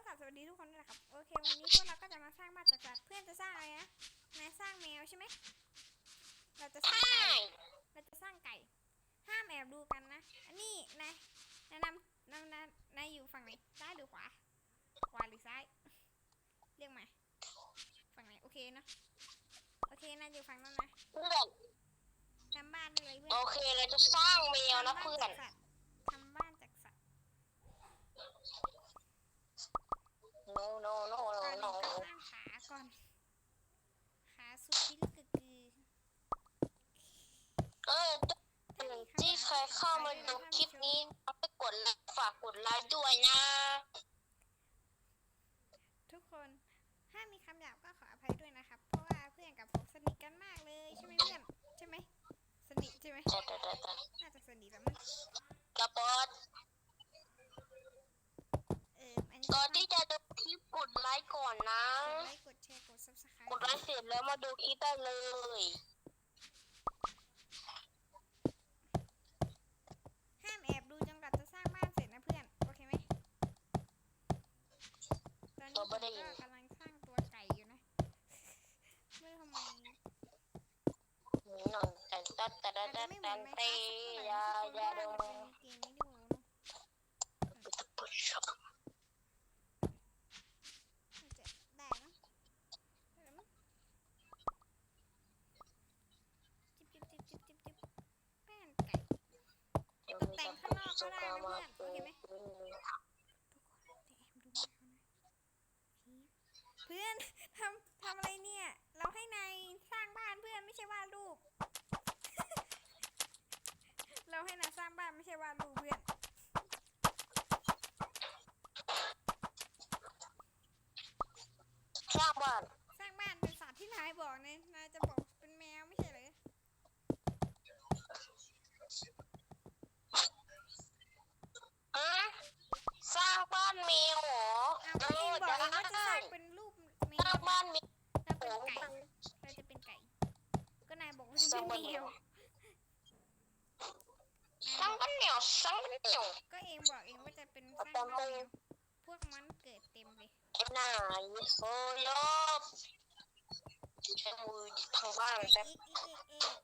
นี้ก็กลับสวัสดีทุกคนด้วยนะครับ โอเค วันนี้พวกเราก็จะมาสร้างบ้านจากสัตว์เพื่อนจะสร้างอะไรนะนายสร้างแมวใช่ไหม เราจะสร้างไก่ เราจะสร้างไก่ ห้ามแอบดูกันนะ อันนี้นายนายนำนำนายนายอยู่ฝั่งไหน ซ้ายหรือขวา ขวาหรือซ้าย เรียกมา ฝั่งไหน โอเคเนอะโอเคนายอยู่ฝั่งนั้นนะเพื่อนทำบ้านได้เลยเพื่อน โอเคเราจะสร้างแมวนะเพื่อนทำบ้านจากสัตว์ no no no ก่อน no อื่น no ต้องสร้างขาก่อน ขาสุดที่ลึกกึกกือเออที่ใครเข้ามาดูคลิปนี้ไปกดไลค์ฝากกดไลค์ด้วยนะ ทุกคน ถ้ามีคำหยาบก็ขออภัยด้วยนะครับ เพราะว่าเพื่อนกับผมสนิทกันมากเลย ใช่ไหมเพื่อน ใช่ไหม สนิทใช่ไหม แต่แต่แต่แต่ น่าจะสนิทแล้วมั้ง กระปอด เอออันนี้ ก่อนที่จะดูคลิปกดไลค์ก่อนนะ กดไลค์กดแชร์กด subscribe กดไลค์เสร็จ แล้วมาดูคลิปได้เลย ห้ามแอบดูจนกว่าจะสร้างบ้านเสร็จนะเพื่อน โอเคไหมตอนนี้ผมก็กำลังสร้างตัวไก่อยู่นะ ไม่รู้ทำไมนี่หน่อยแต่แต่แต่แต่อาจแต่จะไม่เหมืแต่อนไหมแต่ครับยาทุกคนยาเพดราะงว่ามันเป็นเกมนี้ดีกว่าเนอะน่าจะได้มั้งได้มั้งจิ๊บจิ๊บจิ๊บจิ๊บจิ๊บจิ๊บแป้นไก่ แต่งข้างนอกก็ได้นะเพื่อนโอเคไหมทุกคนจะแอบดูแมเพื่อนทำทำอะไรเนี่ย เราให้นายสร้างบ้านเพื่อนไม่ใช่วาดรูป เราให้นายสร้างบ้านไม่ใช่วาดรูปเพื่อน สร้างบ้าน สร้างบ้านเป็นสัตว์ที่นายบอกนะนายจะบอกเป็นแมวไม่ใช่เหรอ ฮะสร้างบ้านแมวเหรอ อ้าวก็เองบอกเองว่าจะสร้างเป็นรูปแม สร้าง ว บ้านแมว เราเป็นไก่เราจะเป็นไก่ ก็นายบอกว่าจะเป็นแมว สร้างบ้านแมวสร้างบ้านแมว ก็เองบอกเองว่าจะ เป็นสร้างบ้านแมวพวกมันเกิดเต็มเลยไอ้นายโอ้ยบใช้มือทางบ้านอีกแป๊บอีกอีกอีก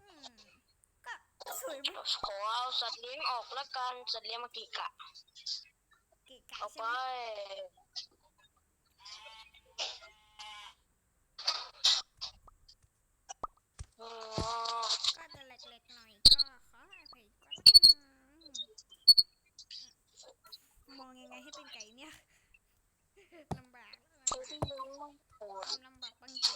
อืมก็สวยมากขอเอาสัตว์เลี้ยงออกละกันสัตว์เลี้ยงมากี่กะเก๋ไก่เอาใช่ไป ไหมอ๋อก็จะเล็กๆหน่อยก็ขออภัยก็แล้วกันมองยังไงให้เป็นไก่เนี่ยลำบาก ฉันที่มึงไม่โหด ลำบากบังเ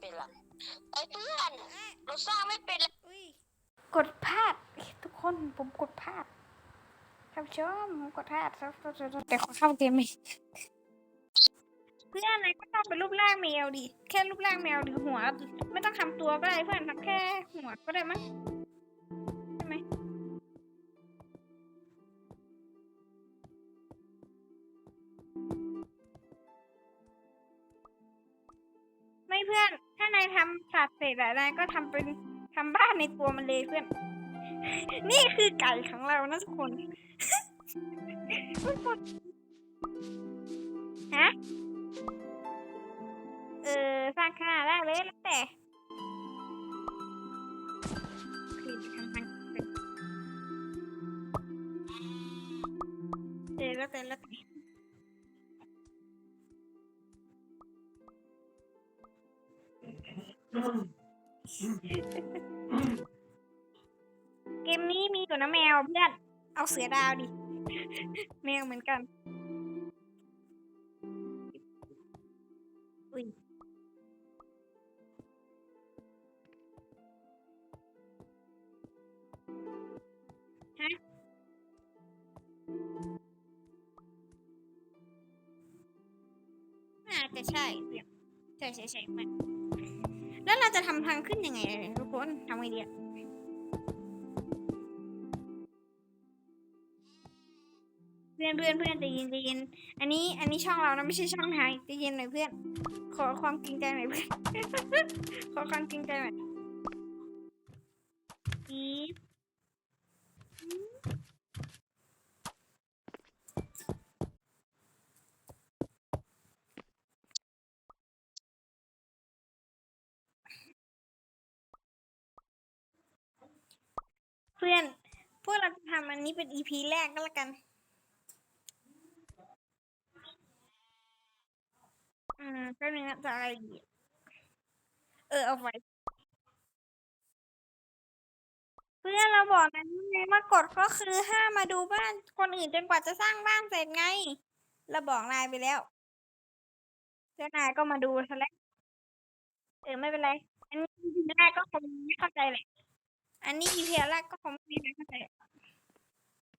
เป็นละไอ้เพื่อนเราสร้างไม่เป็นละอุ้ยกดพลาดทุกคนผมกดพลาดท่านผู้ชมผมกดพลาดแต่ขอเข้าเกมไหมเพื่อนไหนก็ต้องเป็นรูปร่างแมวดิแค่รูปร่างแมวหรือหัว ไม่ต้องทำตัวก็ได้เพื่อนทำแค่หัวก็ได้มั้ง ทำสัตว์เสร็จแล้วนายก็ทำเป็นทำบ้านในตัวมันเลยเพื่อน นี่คือไก่ของเรานะทุกคนทุกคนฮะ เออ สร้างขนาดได้เลยแล้วแต่ เกมนี้มีตัวนะแมวเพื่อน เอาเสือดาวดิ แมวเหมือนกัน อุ้ยฮะน่าจะใช่เดี๋ยวใช่ใช่ใช่มัน แล้วเราจะทำทางขึ้นยังไงเนี่ยทุกคนทำไงดีอะเพื่อนเพื่อนเพื่อนใจเย็นใจเย็นอันนี้อันนี้ช่องเรานะไม่ใช่ช่องไทยใจเย็นหน่อยเพื่อน ขอความจริงใจหน่อยเพื่อน ขอความจริงใจหน่อยปี๊บ เพื่อน พวกเราจะทำอันนี้เป็นอีพีแรกก็แล้วกัน อืมแป๊บนึงนะจะอะไรดีเออเอาไว้ เพื่อนเราบอกนะไงมากฎก็คือห้ามมาดูบ้านคนอื่นจนกว่าจะสร้างบ้านเสร็จไง เราบอกนายไปแล้วแล้วนายก็มาดูซะแล้วเออไม่เป็นไร อันนี้แรกก็คงไม่เข้าใจแหละ อันนี้ EP แรกก็คงไม่มีใครเข้าใจ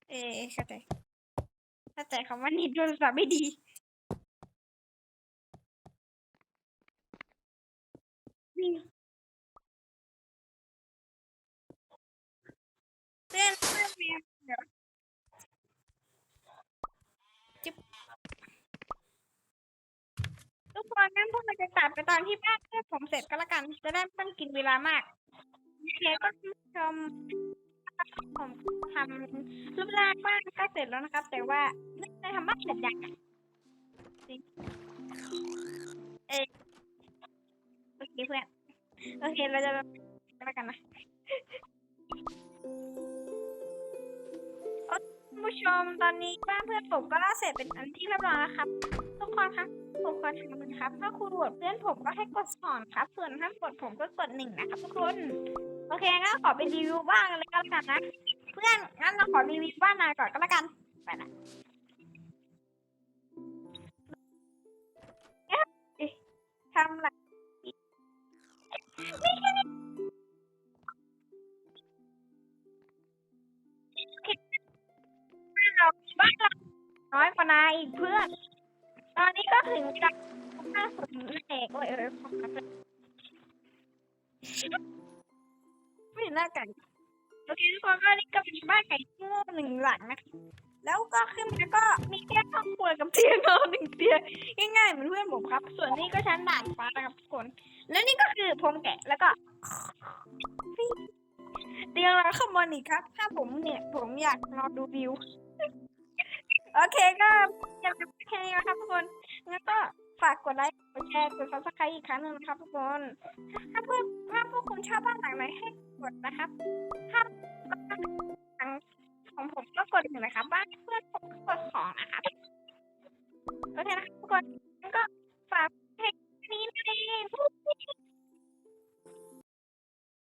เออเข้าใจเข้าใจคำว่านี่โทรศัพท์ไม่ดีเพื่อนเพื่อนแมวเดี๋ยวจิ๊บทุกคนงั้นพวกเราจะตัดไปตอนที่บ้านเพื่อนผมเสร็จก็แล้วกัน จะได้ไม่ต้องกินเวลามาก เคก็ท่นชมผมทำรูปร่างบ้านก็เสร็จแล้วนะครับ แต่ว่าไม่ได้ทำบ้านเสร็จยังเออโอเคเพื่อนโอเคเราจะก็แล้วกันนะท่านผู้ชมตอนนี้บ้านเพื่อนผมก็เสร็จเป็นอันที่เรียบร้อยแล้วครับ ทุกคนครับผมขอถามนะครับ ถ้าคุณโหวตเพื่อนผมก็ให้กดสองครับ ส่วนถ้ากดผมก็กดหนึ่งนะครับทุกคน โอเคงั้นขอไปรีวิวบ้านกันเลยก็แล้วกันนะ เพื่อนงั้นเราขอรีวิวบ้านนายก่อนก็แล้วกันไปนะเอ๊ะทำอะไรไม่แค่นี้โอเคบ้านเราบ้านเราน้อยกว่านายอีกเพื่อน ตอนนี้ก็ถึงเวลาหน้าสุดนั่นเองโอ้ยเออ ห็นหน้าไก่โอเคทุกคนก็นี่ก็เป็นบ้านไก่ที่โง่หนึ่งหลังนะแล้วก็ขึ้นมาก็มีแค่ห้องครัวกับเตียงนอนหนึ่งเตียงง่ายๆเหมือนเพื่อนผมครับ ส่วนนี้ก็ชั้นด่านฟ้านะครับทุกคน แล้วนี่ก็คือพรมแกะแล้วก็เตียงเราข้างบนอีกครับ ถ้าผมเนี่ย ผมอยากนอนดูวิว โอเคก็อยากจะแค่นี้นะครับทุกคนงั้นก็ฝากกดไลค์กดแชร์กดซับสไครต์อีกครั้งหนึ่งนะครับทุกคนถ้า ชอบบ้านหลังไหนให้กดนะครับ ถ้าบ้านหลังของผมก็กดหนึ่งนะครับ บ้านเพื่อนผมก็กดสองนะครับ โอเคนะทุกคน